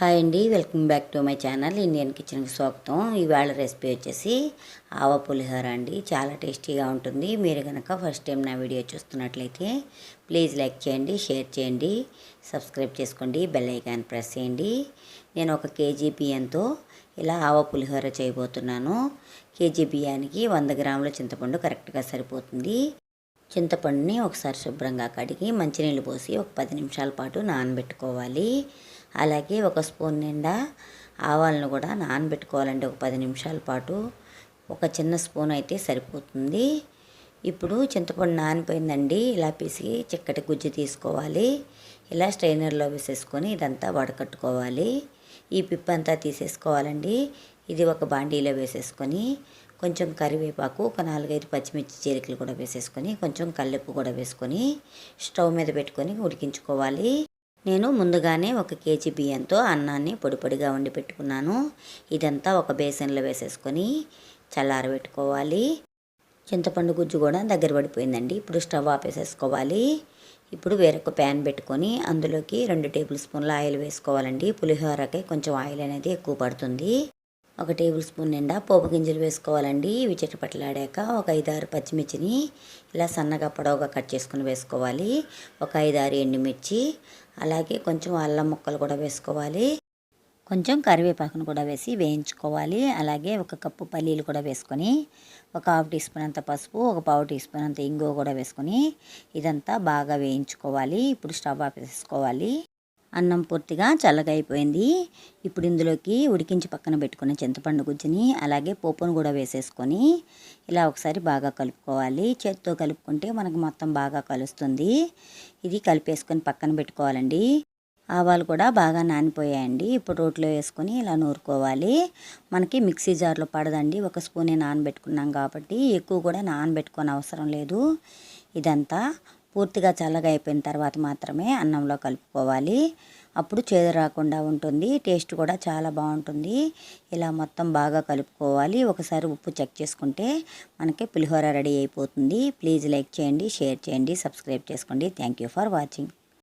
Hi అండి welcome back to my channel Indian కిచెన్కి స్వాగతం. ఇవాళ రెసిపీ వచ్చేసి ఆవ పులిహోర అండి. చాలా టేస్టీగా ఉంటుంది. మీరు కనుక ఫస్ట్ టైం నా వీడియో చూస్తున్నట్లయితే ప్లీజ్ లైక్ చేయండి షేర్ చేయండి సబ్స్క్రైబ్ చేసుకోండి బెల్ ఐకాన్ ప్రెస్ చేయండి. నేను ఒక కేజీ బియ్యంతో ఇలా ఆవ పులిహోర చేయబోతున్నాను. కేజీ బియ్యానికి వంద గ్రాముల చింతపండు కరెక్ట్గా సరిపోతుంది. చింతపండుని ఒకసారి శుభ్రంగా కడిగి మంచినీళ్ళు పోసి ఒక పది నిమిషాల పాటు నానబెట్టుకోవాలి. అలాగే ఒక స్పూన్ నిండా ఆవాలను కూడా నానబెట్టుకోవాలండి. ఒక పది నిమిషాల పాటు ఒక చిన్న స్పూన్ అయితే సరిపోతుంది. ఇప్పుడు చింతపండు నానిపోయిందండి. ఇలా పిసికి చిక్కటి గుజ్జు తీసుకోవాలి. ఇలా స్ట్రైనర్లో వేసేసుకొని ఇదంతా వడకట్టుకోవాలి. ఈ పిప్పంతా తీసేసుకోవాలండి. ఇది ఒక బాండీలో వేసేసుకొని కొంచెం కరివేపాకు ఒక నాలుగైదు పచ్చిమిర్చి చీరికలు కూడా వేసేసుకొని కొంచెం కల్లెప్పు కూడా వేసుకొని స్టవ్ మీద పెట్టుకొని ఉడికించుకోవాలి. నేను ముందుగానే ఒక కేజీ బియ్యంతో అన్నాన్ని పొడి పొడిగా వండి పెట్టుకున్నాను. ఇదంతా ఒక బేసన్లో వేసేసుకొని చల్లారబెట్టుకోవాలి. చింతపండు గుజ్జు కూడా దగ్గర పడిపోయిందండి. ఇప్పుడు స్టవ్ ఆపేసేసుకోవాలి. ఇప్పుడు వేరొక ప్యాన్ పెట్టుకొని అందులోకి రెండు టేబుల్ స్పూన్ల ఆయిల్ వేసుకోవాలండి. పులిహోరకి కొంచెం ఆయిల్ అనేది ఎక్కువ పడుతుంది. ఒక టేబుల్ స్పూన్ నిండా పోపు గింజలు వేసుకోవాలండి. ఇవి చిటపట్లాడాక ఒక ఐదారు పచ్చిమిర్చిని ఇలా సన్నగా పొడవుగా కట్ చేసుకుని వేసుకోవాలి. ఒక ఐదారు ఎండుమిర్చి అలాగే కొంచెం అల్లం ముక్కలు కూడా వేసుకోవాలి. కొంచెం కరివేపాకును కూడా వేసి వేయించుకోవాలి. అలాగే ఒక కప్పు పల్లీలు కూడా వేసుకొని ఒక హాఫ్ టీ స్పూన్ అంత పసుపు ఒక పావు టీ స్పూన్ అంత ఇంగువ కూడా వేసుకొని ఇదంతా బాగా వేయించుకోవాలి. ఇప్పుడు స్టవ్ ఆఫ్ వేసుకోవాలి అన్నం పూర్తిగా చల్లగా అయిపోయింది ఇప్పుడు ఇందులోకి ఉడికించి పక్కన పెట్టుకున్న చింతపండు గుజ్జుని అలాగే పోపును కూడా వేసేసుకొని ఇలా ఒకసారి బాగా కలుపుకోవాలి. చేత్తో కలుపుకుంటే మనకు మొత్తం బాగా కలుస్తుంది. ఇది కలిపేసుకొని పక్కన పెట్టుకోవాలండి. ఆవాలు కూడా బాగా నానిపోయాయండి. ఇప్పుడు రోట్లో వేసుకొని ఇలా నూరుకోవాలి. మనకి మిక్సీ జార్లో పడదండి. ఒక స్పూనే నానబెట్టుకున్నాం కాబట్టి ఎక్కువ కూడా నానబెట్టుకోని అవసరం లేదు. ఇదంతా పూర్తిగా చల్లగా అయిపోయిన తర్వాత మాత్రమే అన్నంలో కలుపుకోవాలి. అప్పుడు చేదు రాకుండా ఉంటుంది. టేస్ట్ కూడా చాలా బాగుంటుంది. ఇలా మొత్తం బాగా కలుపుకోవాలి. ఒకసారి ఉప్పు చెక్ చేసుకుంటే మనకి పులిహోర రెడీ అయిపోతుంది. ప్లీజ్ లైక్ చేయండి షేర్ చేయండి సబ్స్క్రైబ్ చేసుకోండి. Thank you for watching.